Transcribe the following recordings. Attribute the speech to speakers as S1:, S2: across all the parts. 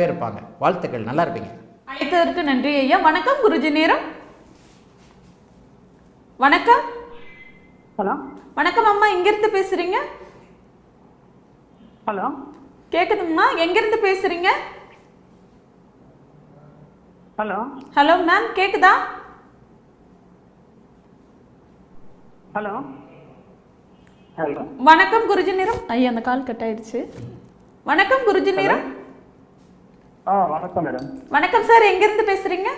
S1: இருப்பாங்க. வாழ்த்துக்கள். நல்லா இருப்பீங்க.
S2: அழைத்ததற்கு நன்றி ஐயா. வணக்கம் குருஜி நேரம். வணக்கம்.
S3: ஹலோ.
S2: வணக்கம் அம்மா. எங்கிருந்து பேசுறீங்க?
S3: ஹலோ.
S2: கேக்குதுங்கம்மா. எங்கிருந்து பேசுறீங்க?
S3: ஹலோ.
S2: ஹலோ மேம் கேக்குதா?
S3: ஹலோ. ஹலோ
S2: வணக்கம் குருஜி நேரம். ஐயா அந்த கால் கட் ஆயிடுச்சு. வணக்கம் குருஜி நேரம்.
S3: வணக்கம் மேடம்
S2: வணக்கம் சார் எங்கிருந்து பேசுறீங்க?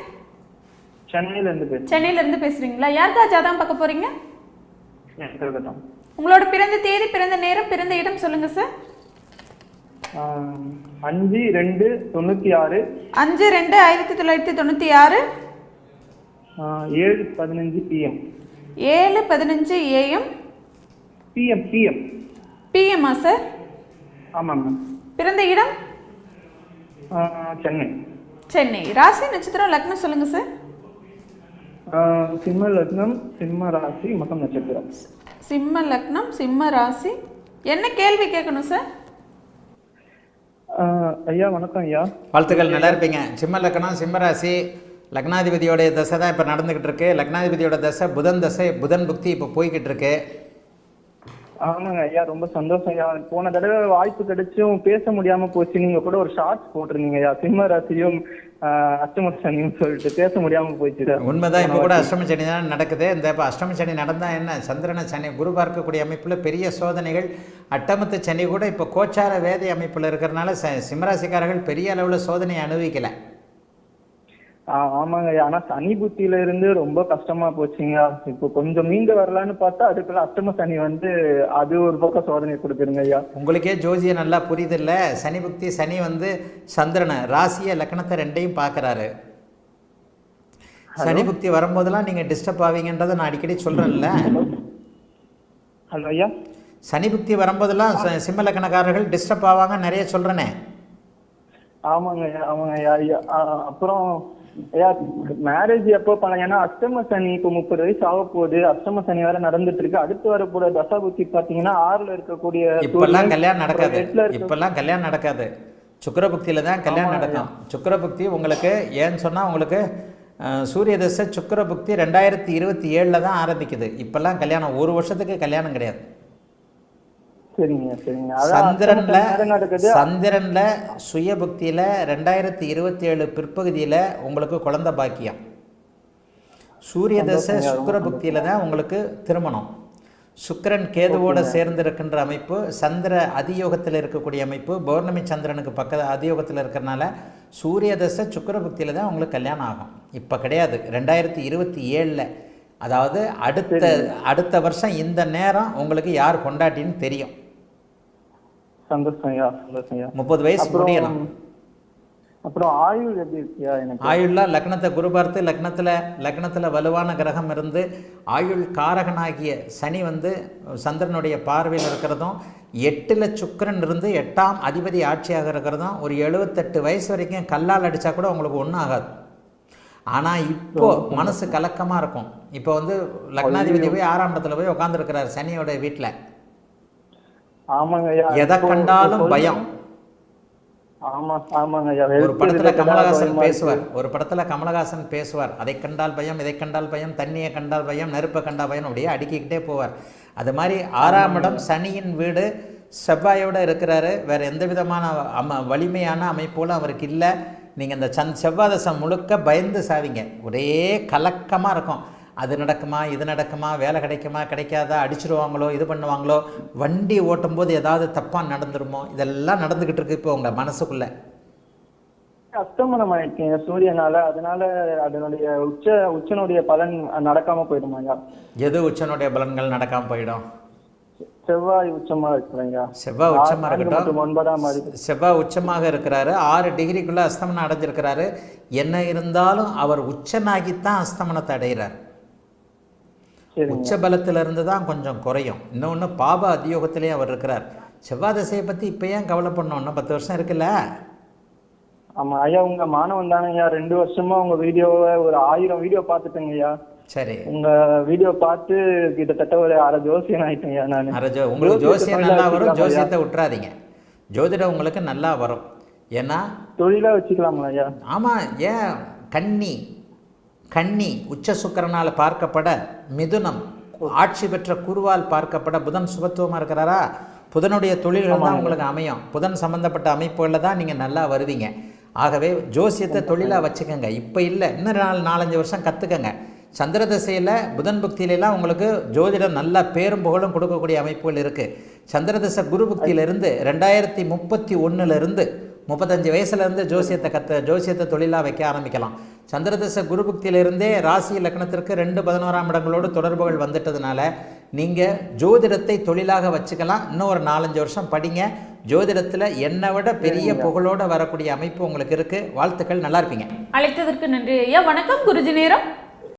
S3: சென்னையிலேருந்து பேசுகிறேன்
S2: சென்னையில இருந்து பேசுறீங்களா? யாருக்கா ஜாதகம் பார்க்க போறீங்க? உங்களோட பிறந்த தேதி பிறந்த நேரம் பிறந்த இடம் சொல்லுங்க சார்.
S3: அஞ்சு ரெண்டு தொண்ணூற்றி ஆறு.
S2: அஞ்சு ரெண்டு ஆயிரத்தி தொள்ளாயிரத்தி தொண்ணூற்றி ஆறு.
S3: ஏழு பதினஞ்சு பிஎம்
S2: ஏழு பதினஞ்சு ஏஎம்
S3: பிஎம் பிஎம்
S2: பிஎம்மா சார்?
S3: ஆமாம் மேம்.
S2: பிறந்த இடம்?
S3: சென்னை.
S2: சென்னை. ராசி நட்சத்திரம் லக்னம் சொல்லுங்க சார்
S3: ஆ, சிம்ம லக்னம் சிம்ம ராசி மகம் நட்சத்திரம்.
S2: சிம்ம லக்னம் சிம்ம ராசி. என்ன கேள்வி கேட்கணும் சார்
S3: ஆ, ஐயா வணக்கம் ஐயா.
S1: வாழ்த்துக்கள் நல்லா இருப்பீங்க. சிம்ம லக்னம் சிம்மராசி லக்னாதிபதியோடைய தசை தான் இப்போ நடந்துக்கிட்டு இருக்கு. லக்னாதிபதியோட தசை புதன் தசை புதன் புக்தி இப்போ போய்கிட்டு இருக்கு.
S3: ஆமாங்க ஐயா ரொம்ப சந்தோஷம் ஐயா. போன தடவை வாய்ப்பு கிடைச்சும் பேச முடியாம போச்சு. நீங்க கூட ஒரு ஷார்ட்ஸ் போட்டிருந்தீங்க ஐயா. சிம்ம ராசியும் அஷ்டம சனியும் சொல்லிட்டு பேச முடியாம போயிடுச்சு
S1: உண்மைதான் இப்போ கூட அஷ்டம சனி தான் நடக்குது. இந்த இப்போ அஷ்டம சனி நடந்தால் என்ன? சந்திரன சனி குரு பார்க்கக்கூடிய அமைப்பில் பெரிய சோதனைகள் அட்டமத்து சனி கூட இப்போ கோச்சார வேதை அமைப்பில் இருக்கிறனால சிம்மராசிக்காரர்கள் பெரிய அளவில் சோதனையை அனுபவிக்கலை.
S3: ஆமாங்க. ஆனா சனி புத்தியில இருந்து ரொம்ப கஷ்டமா போச்சுங்க. இப்போ கொஞ்சம் மீண்டு வரலான்னு பார்த்தா அதுக்குள்ள அஷ்டம சனி வந்து அது ஒரு பக்கம் சோதனை கொடுக்குதுங்க ஐயா.
S1: உங்களுக்கே ஜோசியம் நல்லா புரியுதில்ல? சனி புக்தி சனி வந்து சந்திரனை ராசியை லக்னத்தை ரெண்டையும் பார்க்குறாரு. சனி புக்தி வரும்போதெல்லாம் நீங்கள் டிஸ்டர்ப் ஆவீங்கன்றதை நான் அடிக்கடி சொல்கிறேன்ல
S3: ஹலோ? ஐயா?
S1: சனி புக்தி வரும்போதெல்லாம் சிம்ம லக்னக்காரர்கள் டிஸ்டர்ப் ஆவாங்க நிறைய சொல்கிறேனே
S3: ஆமாங்க ஐயா ஆமாங்க ஐயா. அப்புறம் மேரேஜ் எப்போ பண்ண ஏன்னா அஷ்டம சனி இப்போ முப்பது வயசு ஆக போகுது. அஷ்டம சனி வேற நடந்துட்டு இருக்கு. அடுத்து வரக்கூட தசா புத்தி பாத்தீங்கன்னா ஆறுல இருக்கக்கூடிய
S1: இப்பெல்லாம் கல்யாணம் நடக்காது. இப்பெல்லாம் கல்யாணம் நடக்காது. சுக்கரபுக்தியில் தான் கல்யாணம் நடக்கும். சுக்கரபுக்தி உங்களுக்கு ஏன்னு சொன்னால் உங்களுக்கு சூரிய தசை சுக்கரபுக்தி ரெண்டாயிரத்தி இருபத்தி ஏழில் தான் ஆரம்பிக்குது. இப்பெல்லாம் கல்யாணம் ஒரு வருஷத்துக்கு கல்யாணம் கிடையாது.
S3: சரிங்க
S1: சந்திரன்ல சந்திரன்ல சுயபுக்தியில ரெண்டாயிரத்தி இருபத்தி ஏழு பிற்பகுதியில உங்களுக்கு குழந்தை பாக்கியம். சூரிய தசை சுக்கிர புக்தியில தான் உங்களுக்கு திருமணம். சுக்கிரன் கேதுவோட சேர்ந்து இருக்கின்ற அமைப்பு சந்திர அதியோகத்தில் இருக்கக்கூடிய அமைப்பு பௌர்ணமி சந்திரனுக்கு பக்க அதியோகத்தில் இருக்கிறனால சூரிய தசை சுக்கிர புக்தியில தான் உங்களுக்கு கல்யாணம் ஆகும். இப்போ கிடையாது. ரெண்டாயிரத்தி இருபத்தி ஏழில். அதாவது அடுத்த அடுத்த வருஷம் இந்த நேரம் உங்களுக்கு யார் கொண்டாட்டின்னு தெரியும்.
S3: சந்தோஷம் ஐயா சந்தோஷம் ஐயா.
S1: முப்பது வயசு முடியணும்
S3: அப்புறம் ஆயுள் எப்படி இருக்கியா எனக்கு?
S1: ஆயுள்ல லக்னத்தை குரு பார்த்து லக்னத்தில் லக்னத்தில் வலுவான கிரகம் இருந்து ஆயுள் காரகனாகிய சனி வந்து சந்திரனுடைய பார்வையில் இருக்கிறதும் எட்டில் சுக்கிரன் இருந்து எட்டாம் அதிபதி ஆட்சியாக இருக்கிறதும் ஒரு எழுபத்தெட்டு வயசு வரைக்கும் கல்லால் அடித்தா கூட உங்களுக்கு ஒன்றும் ஆகாது. ஆனால் இப்போ மனசு கலக்கமாக இருக்கும். இப்போ வந்து லக்னாதிபதி போய் ஆறாம் இடத்துல போய் உட்காந்துருக்கிறார் சனியோட வீட்டில் எதை கண்டாலும் பயம். ஒரு படத்துல கமலஹாசன். பேசுவார். ஒரு படத்துல கமலஹாசன் பேசுவார். அதை கண்டால் பயம் இதை கண்டால் பயம் தண்ணியை கண்டால் பயம் நெருப்பை கண்டா பயம் அப்படியே அடுக்கிக்கிட்டே போவார். அது மாதிரி ஆறாம் இடம் சனியின் வீடு. செவ்வாயோட இருக்கிறாரு. வேற எந்த விதமான அம வலிமையான அமைப்போல அவருக்கு இல்லை. நீங்க இந்த சந்த் செவ்வாதசம் முழுக்க பயந்து சாவீங்க. ஒரே கலக்கமா இருக்கும். அது நடக்குமா இது நடக்குமா வேலை கிடைக்குமா கிடைக்காதா அடிச்சிருவாங்களோ இது பண்ணுவாங்களோ வண்டி ஓட்டும்போது ஏதாவது தப்பா நடந்துருமோ இதெல்லாம் நடந்துகிட்டு இருக்கு இப்போ உங்க மனசுக்குள்ள.
S3: அஸ்தமனம் ஆயிடுச்சுங்க சூரியனால அதனால அதனுடைய உச்ச உச்சனுடைய பலன் நடக்காம போயிடுமாங்க
S1: எது உச்சனுடைய பலன்கள் நடக்காம போயிடும்?
S3: செவ்வாய் உச்சமா இருக்குங்க
S1: செவ்வாய் உச்சமா இருக்கட்டும்.
S3: ஒன்பதாம்
S1: செவ்வாய் உச்சமாக இருக்கிறாரு. ஆறு டிகிரிக்குள்ள அஸ்தமனம் அடைஞ்சிருக்கிறாரு. என்ன இருந்தாலும் அவர் உச்சனாகித்தான் அஸ்தமனத்தை அடைகிறார்.
S3: சரிங்க.
S1: உச்ச பலத்துல இருந்து தான் கொஞ்சம் குறையும். இன்னொன்று பாப அதியோகத்திலே அவர் இருக்கிறார். செவ்வாய் தசையை பற்றி இப்போ ஏன் கவலைப்படணும்? இன்னும் பத்து வருஷம் இருக்குல்ல?
S3: ஆமா ஐயா உங்க மாணவன் தானே ஐயா. ரெண்டு வருஷமா உங்க வீடியோவை ஒரு ஆயிரம் வீடியோ பார்த்துட்டேங்க ஐயா.
S1: சரி.
S3: உங்க வீடியோ பார்த்து கிட்டத்தட்ட ஒரு அரை ஜோசியன் ஆயிட்டேன் ஐயா நானு.
S1: அரை ஜோ உங்களுக்கு ஜோசியம் நல்லா வரும்? ஜோசியத்தை விட்டுறாதீங்க. ஜோதிடம் உங்களுக்கு நல்லா வரும். ஏன்னா
S3: தொழிலா வச்சுக்கலாங்களா ஐயா?
S1: ஆமாம் ஏன் கன்னி கன்னி உச்ச சுக்கிரனால் பார்க்கப்பட மிதுனம் ஆட்சி பெற்ற குருவால் பார்க்கப்பட புதன் சுபத்துவமாக இருக்கிறாரா? புதனுடைய தொழில்கள் தான் உங்களுக்கு அமையும். புதன் சம்பந்தப்பட்ட அமைப்புகளில் தான் நீங்கள் நல்லா வருவீங்க. ஆகவே ஜோசியத்தை தொழிலாக வச்சுக்கோங்க. இப்போ இல்லை இன்னும் நாலு நாலஞ்சு வருஷம் கற்றுக்கங்க சந்திர திசையில் புதன் புக்தியிலலாம் உங்களுக்கு ஜோதிடம் நல்லா பேரும் புகழும் கொடுக்கக்கூடிய அமைப்புகள் இருக்குது சந்திர திசை குரு புக்தியிலிருந்து ரெண்டாயிரத்தி முப்பத்தி ஒன்றுலேருந்து முப்பத்தஞ்சு வயசுலேருந்து ஜோசியத்தை கற்று ஜோசியத்தை தொழிலாக வைக்க ஆரம்பிக்கலாம். சந்திரதச குரு புக்தியிலிருந்தே ராசி லக்னத்திற்கு ரெண்டு பதினோராம் இடங்களோடு தொடர்புகள் வந்துட்டதுனால நீங்கள் ஜோதிடத்தை தொழிலாக வச்சுக்கலாம். இன்னும் ஒரு நாலஞ்சு வருஷம் படிங்க. ஜோதிடத்தில் என்னை விட பெரிய புகழோடு வரக்கூடிய அமைப்பு உங்களுக்கு இருக்குது வாழ்த்துக்கள். நல்லா இருப்பீங்க.
S2: அழைத்ததற்கு நன்றி ஐயா. வணக்கம். குருஜி நேரம்.